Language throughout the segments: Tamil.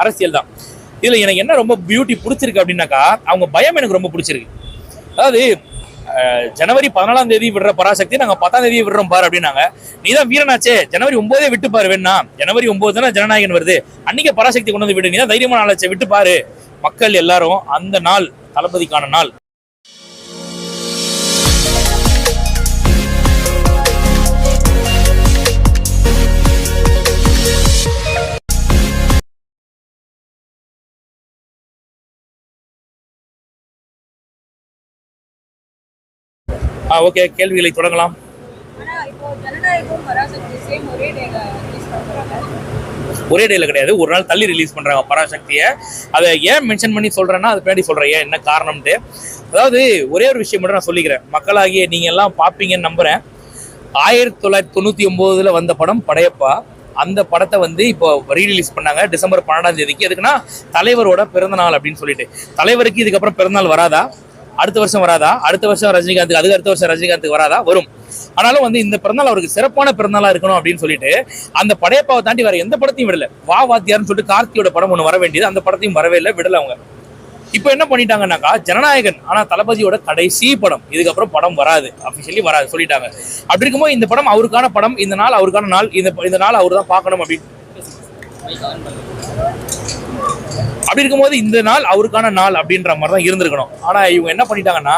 அரசியல் தான். இதுல எனக்கு என்ன ரொம்ப பியூட்டி பிடிச்சிருக்கு அப்படின்னாக்கா அவங்க பயம் எனக்கு ரொம்ப பிடிச்சிருக்கு. அதாவது ஜனவரி பதினாலாம் தேதி விடுற பராசக்தி நாங்க பத்தாம் தேதி விடுறோம் பாரு அப்படின்னாங்க. நீ தான் வீரனாச்சே ஜனவரி ஒன்பதே விட்டு பாரு வேணா ஜனவரி ஒன்பது தானே ஜனநாயகன் வருது. அன்னைக்கு பராசக்தி கொண்டு வந்து விடு. நீ தான் தைரியமான நாளாச்சே விட்டு பாரு. மக்கள் எல்லாரும் அந்த நாள் தளபதிக்கான நாள். ஓகே கேள்விகளை தொடங்கலாம். ஒரே டேல கிடையாது ஒரு நாள் தள்ளி ரிலீஸ் பண்றாங்க பராசக்தியை. அதை ஏன் மென்ஷன் பண்ணி சொல்றேன்னா அது பின்னாடி சொல்றேன் ஏன் என்ன காரணம்ட்டு அதாவது ஒரே ஒரு விஷயம் மட்டும் நான் சொல்லிக்கிறேன். மக்களாகிய நீங்க எல்லாம் பார்ப்பீங்கன்னு நம்புறேன். ஆயிரத்தி தொள்ளாயிரத்தி தொண்ணூத்தி ஒன்பதுல வந்த படம் படையப்பா. அந்த படத்தை வந்து இப்போ ரீரிலீஸ் பண்ணாங்க டிசம்பர் பன்னெண்டாம் தேதிக்கு. எதுக்குன்னா தலைவரோட பிறந்த நாள் அப்படின்னு சொல்லிட்டு. தலைவருக்கு இதுக்கப்புறம் பிறந்தநாள் வராதா? அடுத்த வருஷம் வராதா? அடுத்த வருஷம் ரஜினிகாந்த் அதுக்கு அடுத்த வருஷம் ரஜினிகாந்த் வராதா? வரும். ஆனாலும் வந்து இந்த பிறந்தநாள் அவருக்கு சிறப்பான பிறந்தநாளா இருக்கணும் அப்படின்னு சொல்லிட்டு அந்த படையப்பாவை தாண்டி வேற எந்த படத்தையும் விடல. வா வாத்தியார்னு சொல்லிட்டு கார்த்தியோட படம் ஒன்று வர வேண்டியது அந்த படத்தையும் வரவே இல்லை விடல அவங்க. இப்போ என்ன பண்ணிட்டாங்கன்னாக்கா ஜனநாயகன் ஆனால் தளபதியோட கடைசி படம். இதுக்கப்புறம் படம் வராது. அபிஷியலி வராது சொல்லிட்டாங்க. அப்படி இருக்கும்போது இந்த படம் அவருக்கான படம் இந்த நாள் அவருக்கான நாள் இந்த இந்த நாள் அவர் தான் பார்க்கணும் அப்படின்னு அப்படி இருக்கும்போது இந்த நாள் அவருக்கான நாள் அப்படின்ற மாதிரி தான் இருந்திருக்கணும். ஆனால் இவங்க என்ன பண்ணிட்டாங்கன்னா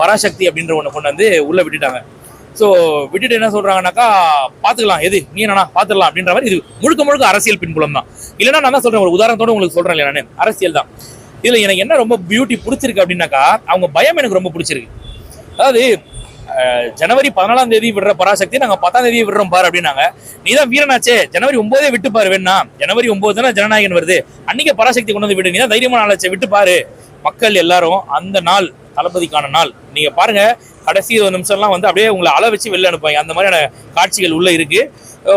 பராசக்தி அப்படின்ற ஒன்று கொண்டு வந்து உள்ளே விட்டுட்டாங்க. ஸோ விட்டுட்டு என்ன சொல்கிறாங்கன்னாக்கா பார்த்துக்கலாம் எது? நீ என்னண்ணா பார்த்துக்கலாம் அப்படின்ற மாதிரி இது முழுக்க முழுக்க அரசியல் பின்புலம் தான். இல்லைன்னா நான் தான் சொல்கிறேன் ஒரு உதாரணத்தோட உங்களுக்கு சொல்கிறேன் இல்லையா நான்? அரசியல் தான். இதில் எனக்கு என்ன ரொம்ப பியூட்டி பிடிச்சிருக்கு அப்படின்னாக்கா அவங்க பயம் எனக்கு ரொம்ப பிடிச்சிருக்கு. அதாவது ஜனவரி பதினாலாம் தேதி விடுற பராசக்தி நாங்க பத்தாம் தேதி விடுறோம் பாரு அப்படின்னாங்க. நீ தான் வீரனாச்சே. ஜனவரி ஒன்பதே விட்டு பாரு வேணா ஜனவரி ஒன்பது தானே ஜனநாயகன் வருது. அன்னைக்கு பராசக்தி கொண்டு வந்து விடு. நீ தான் தைரியமான நாளாச்சே விட்டு பாரு. மக்கள் எல்லாரும் அந்த நாள் தளபதிக்கான நாள். நீங்க பாருங்க கடைசி ஒரு நிமிஷம்லாம் வந்து அப்படியே உங்களை அள வச்சு வெளில அனுப்பாங்க அந்த மாதிரியான காட்சிகள் உள்ள இருக்கு. ஓ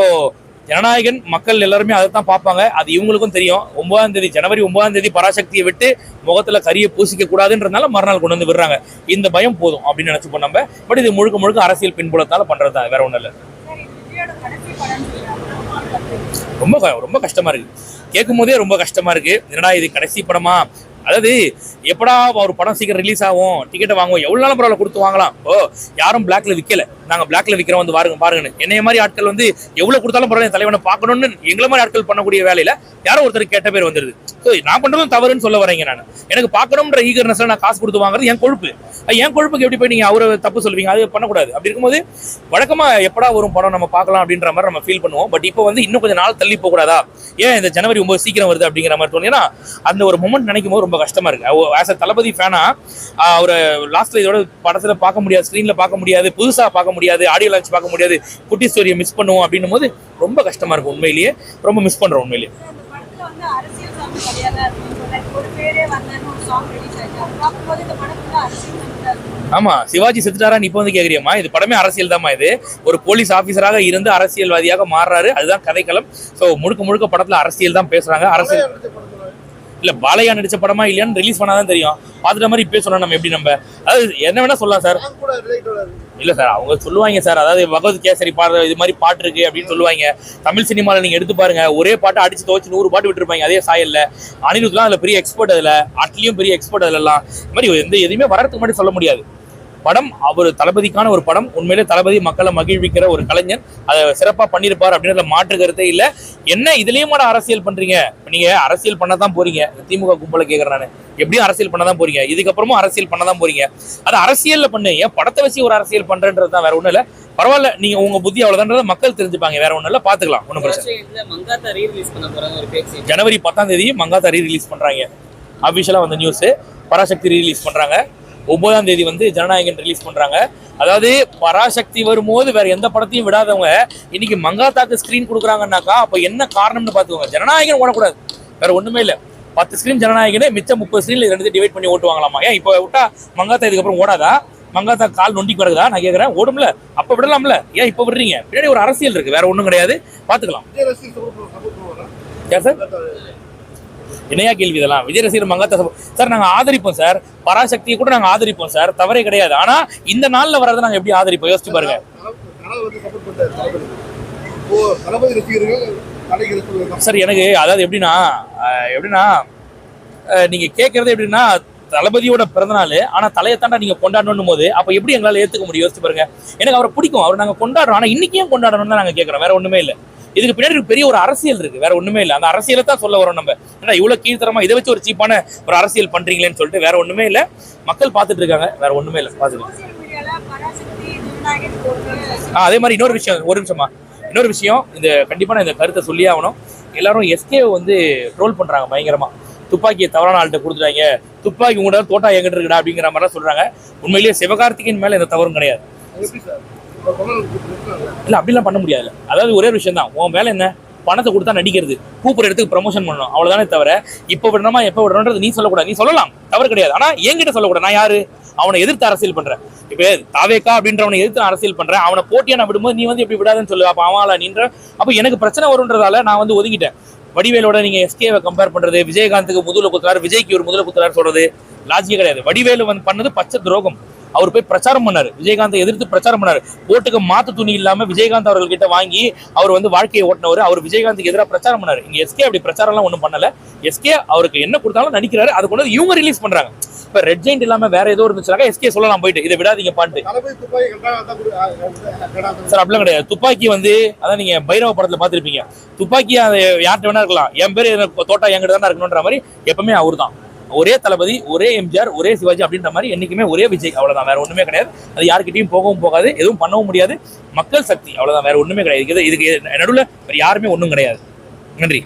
ஜனநாயகன் மக்கள் எல்லாருமே அதை தான் பார்ப்பாங்க. அது இவங்களுக்கும் தெரியும். ஒன்பதாம் தேதி ஜனவரி ஒன்பதாம் தேதி பராசக்தியை விட்டு முகத்துல கரியை பூசிக்க கூடாதுன்றதுனால மறுநாள் கொண்டு வந்து விடுறாங்க. இந்த பயம் போதும் அப்படின்னு நினைச்சுப்போம் நம்ம. பட் இது முழுக்க முழுக்க அரசியல் பின்புலத்தால பண்றது தான். வேற ஒன்றும் இல்லை. ரொம்ப க- ரொம்ப கஷ்டமா இருக்கு. கேட்கும் போதே ரொம்ப கஷ்டமா இருக்கு. என்னடா இது கடைசி படமா? அதாவது எப்படா ஒரு படம் சீக்கிரம் ரிலீஸ் ஆகும்? டிக்கெட்டை வாங்குவோம். எவ்வளோ நாளும் பரவாயில்ல கொடுத்து வாங்கலாம். ஓ யாரும் பிளாக்ல விற்கல நாங்கள் பிளாக்ல விற்கிறோம் வந்து பாருங்க பாருங்கன்னு. என்னைய மாதிரி ஆட்கள் வந்து எவ்வளவு கொடுத்தாலும் பரவாயில்ல தலைவனை பார்க்கணும்னு எங்களை மாதிரி ஆட்கள் பண்ணக்கூடிய வேலையில யாரோ ஒருத்தர் கேட்ட பேர் வந்துருது. ஸோ நான் பண்ணுறதும் தவறுன்னு சொல்ல வரேங்க நான். எனக்கு பார்க்கணும்ன்ற ஈகர்னஸ்ல நான் காசு கொடுத்து வாங்குறது என் கொழுப்பு. என் கொழுப்புக்கு எப்படி போய் நீங்க அவரை தப்பு சொல்லுவீங்க? அது பண்ணக்கூடாது. அப்படி இருக்கும்போது வழக்கமா எப்படா வரும் படம் நம்ம பார்க்கலாம் அப்படின்ற மாதிரி நம்ம ஃபீல் பண்ணுவோம். பட் இப்போ வந்து இன்னும் கொஞ்சம் நாள் தள்ளி போகக்கூடாதா? ஏன் இந்த ஜனவரி ஒன்பது சீக்கிரம் வருது அப்படிங்கிற மாதிரி தோணுன்னா அந்த ஒரு மூமெண்ட் நினைக்கும் போது ரொம்ப கஷ்டமா இருக்கு. ஆஸ் அ தளபதி ஃபேனா அவரை லாஸ்ட்ல இதோட படத்துல பார்க்க முடியாது ஸ்க்ரீன்ல பார்க்க முடியாது புதுசா பார்க்க முடியாது. ஆடியோ லான்ச் பார்க்க முடியாது குட்டி ஸ்டோரியை மிஸ் பண்ணுவோம் அப்படின்னும் போது ரொம்ப கஷ்டமா இருக்கும் உண்மையிலேயே. ரொம்ப மிஸ் பண்றோம் உண்மையிலேயே. ஆமா சிவாஜி செத்துட்டாரான்னு இப்போ வந்து கேக்குறியம்மா? இது படமே அரசியல் தாம்மா இது. ஒரு போலீஸ் ஆபீசராக இருந்து அரசியல்வாதியாக மாறுறாரு. அதுதான் கதைக்களம். சோ முழுக்க முழுக்க படத்துல அரசியல் தான் பேசுறாங்க. அரசியல் இல்ல பாலையா நடிச்ச படமா இல்லையான்னு ரிலீஸ் பண்ணாதான் தெரியும். பாத்துட்ட மாதிரி இப்பயே சொன்னா நம்ம எப்படி நம்ம. அதாவது என்ன வேணா சொல்லலாம் சார். இல்ல சார் அவங்க சொல்லுவாங்க சார் அதாவது பகவத் கேசரி பாடுற இது மாதிரி பாட்டு இருக்கு அப்படின்னு சொல்லுவாங்க. தமிழ் சினிமால நீங்க எடுத்து பாருங்க ஒரே பாட்டு அடிச்சு துவச்சு நூறு பாட்டு விட்டுருப்பாங்க அதே சாயல்ல. அனிருத்லாம் அதுல பெரிய எக்ஸ்பர்ட் அதுல அட்லியும் பெரிய எக்ஸ்பர்ட் அதுல எல்லாம் இந்த மாதிரி எந்த எதுவுமே வரதுக்கு முன்னாடி சொல்ல முடியாது. படம் அவர் தளபதிக்கான ஒரு படம். உண்மையிலே தளபதி மக்களை மகிழ்விக்கிற ஒரு கலைஞர். அதை சிறப்பா பண்ணியிருப்பார் அப்படின்றத மாற்று கருத்தே இல்ல. என்ன இதுலயும் கூட அரசியல் பண்றீங்க? இப்ப நீங்க அரசியல் பண்ண தான் போறீங்க திமுக கும்பல கேக்குறேன் நானு. எப்படியும் அரசியல் பண்ண தான் போறீங்க. இதுக்கப்புறமும் அரசியல் பண்ண தான் போறீங்க. அது அரசியல்ல பண்ணு. ஏன் படத்தை வச்சு ஒரு அரசியல் பண்றன்றது தான் வேற ஒண்ணும் இல்ல. பரவாயில்ல நீங்க உங்க புத்தி அவ்வளவுதான்றத மக்கள் தெரிஞ்சுப்பாங்க. வேற ஒண்ணும் இல்ல. பாத்துக்கலாம். ஒண்ணும் பிரச்சனை ரீ ஜனவரி பத்தாம் தேதி மங்காத்தா ரீ ரிலீஸ் பண்றாங்க அபிஷியலா வந்த நியூஸ் பராசக்தி ரிலீஸ் பண்றாங்க. ஒன்பதாம் தேதி வந்து ஜனநாயகன் ரிலீஸ் பண்றாங்க. அதாவது பராசக்தி வரும்போது வேற எந்த படத்தையும் விடாதவங்க இன்னைக்கு மங்காத்தாக்கு ஸ்கிரீன் கொடுக்குறாங்கன்னாக்கா அப்ப என்ன காரணம்னு பாத்துக்கோங்க ஜனநாயகன் ஓடக்கூடாது. வேற ஒண்ணுமே இல்ல. பத்து ஸ்கிரீன் ஜனநாயகனே மிச்சம் முப்பது ஸ்கிரீன்ல ரெண்டு டிவைட் பண்ணி ஓட்டுவாங்களாமா? ஏன் இப்போ விட்டா மங்காத்தா இதுக்கப்புறம் ஓடாதா? மங்காத்தா கால் நொண்டிக்கு வருதா? நான் கேக்குறேன். ஓடும்ல. அப்ப விடலாம்ல. ஏன் இப்ப விடுறீங்க? பின்னாடி ஒரு அரசியல் இருக்கு. வேற ஒண்ணும் கிடையாது. பாத்துக்கலாம் யார் சார்? இணையா கேள்வி இதெல்லாம். விஜய் ரசிகர் மங்காத்தா சார் நாங்கள் ஆதரிப்போம் சார். பராசக்தியை கூட நாங்கள் ஆதரிப்போம் சார். தவறே கிடையாது. ஆனால் இந்த நாளில் வர்றதை நாங்கள் எப்படி ஆதரிப்போம்? யோசிச்சு பாருங்க. தளபதி சார் எனக்கு அதாவது எப்படின்னா எப்படின்னா நீங்க கேட்கறது எப்படின்னா தளபதியோட பிறந்தநாள். ஆனா தலையை தாண்டா நீங்க கொண்டாடணும் போது அப்ப எப்படி எங்களால ஏத்துக்க முடியும்? யோசிச்சு பாருங்க. எனக்கு அவரை பிடிக்கும். அவர் நாங்க கொண்டாடுறோம். ஆனா இன்னைக்கு ஏன் கொண்டாடணும் தான் நாங்க கேட்கறோம் வேற ஒண்ணுமே இல்லை. இதுக்கு பின்னாடி ஒரு பெரிய ஒரு அரசியல் இருக்கு. வேற ஒண்ணுமே இல்ல. அந்த அரசியலை தான் சொல்ல வரோம் நம்ம. ஏன்னா இவ்வளவு கீழ்த்தரமா இதை வச்சு ஒரு சீப்பான ஒரு அரசியல் பண்றீங்களேன்னு சொல்லிட்டு வேற ஒண்ணுமே இல்ல. மக்கள் பார்த்துட்டு இருக்காங்க. வேற ஒண்ணுமே இல்ல. பாத்துக்கலாம் அதே மாதிரி இன்னொரு விஷயம் ஒரு நிமிஷமா இன்னொரு விஷயம் இந்த கண்டிப்பா நான் இந்த கருத்தை சொல்லியே ஆகணும். எல்லாரும் எஸ்கே வந்து ட்ரோல் பண்றாங்க பயங்கரமா. துப்பாக்கியை தவறான ஆள்கிட்ட கொடுத்துட்டாங்க. துப்பாக்கி கூட தோட்டா எங்கிட்ட இருக்குடா அப்படிங்கிற மாதிரிலாம் சொல்றாங்க. உண்மையிலேயே சிவகார்த்திகேயன் மேல எந்த தவறும் கிடையாது. இல்லை அப்படிலாம் பண்ண முடியாது அதாவது ஒரே விஷயம் தான் உன் வேலை என்ன? பணத்தை கொடுத்தா நடிக்கிறது. கூப்பிட்ற இடத்துக்கு ப்ரமோஷன் பண்ணணும். அவ்வளோதானே தவிர இப்போ விடணுமா எப்போ விடணுன்றது நீ சொல்லக்கூடாது. நீ சொல்லலாம். தவறு கிடையாது. ஆனால் என்கிட்ட சொல்லக்கூடாது. நான் யாரு? அவனை எதிர்த்து அரசியல் பண்றேன். இப்போ தாவேக்கா அப்படின்றவனை எதிர்த்து அரசியல் பண்றேன். அவனை போட்டியா நான் விடும்போது நீ வந்து எப்படி விடாதுன்னு சொல்லு. அப்போ அவன் நின்ற அப்போ எனக்கு பிரச்சனை வரும்ன்றதால நான் வந்து ஒதுங்கிட்டேன். வடிவேலோட நீங்க எஸ்கேவை கம்பேர் பண்றது விஜயகாந்துக்கு முதல குத்துறாரு விஜய்க்கு ஒரு முதல குத்துறாரு சொல்றது லாஜிக்கே கிடையாது. வடிவேலு வந்து பண்ணது பச்சை துரோகம். அவர் போய் பிரச்சாரம் பண்ணார். விஜயகாந்தை எதிர்த்து பிரச்சாரம் பண்ணார். ஓட்டுக்கு மாத்து துணி இல்லாம விஜயகாந்த் அவர்கள்கிட்ட வாங்கி அவர் வந்து வாழ்க்கையை ஓட்டினவர். அவர் விஜயகாந்துக்கு எதிராக பிரச்சாரம் பண்ணார். இங்க எஸ்கே அப்படி பிரச்சாரம்லாம் ஒன்றும் பண்ணல. எஸ்கே அவருக்கு என்ன கொடுத்தாலும் நடிக்கிறாரு. அது கொண்டு இவங்க ரிலீஸ் பண்றாங்க. இப்ப ரெட் ஜெயிண்ட் இல்லாம வேற ஏதோ இருந்துச்சுனாக்கா எஸ்கே சொல்லலாம் போயிட்டு. இதை விடாதீங்க பாட்டு. சார் அப்படிலாம் கிடையாது. துப்பாக்கி வந்து அதான் நீங்க பைரவ படத்துல பார்த்திருப்பீங்க. துப்பாக்கி அதை யார்கிட்ட வேணா இருக்கலாம். என் பேர் தோட்டா என்கிட்ட தானே இருக்கணும்ன்ற மாதிரி எப்பவுமே அவர் தான் ஒரே தளபதி ஒரே எம்ஜிஆர் ஒரே சிவாஜி அப்படின்ற மாதிரி என்னைக்குமே ஒரே விஜய். அவ்வளவுதான். வேற ஒண்ணுமே கிடையாது. அது யார்கிட்டயும் போகவும் போகாது எதுவும் பண்ணவும் முடியாது. மக்கள் சக்தி அவ்வளவுதான். வேற ஒண்ணுமே கிடையாது. இதுக்கு இதுக்கு நடுவுல யாருமே ஒண்ணும் கிடையாது. நன்றி.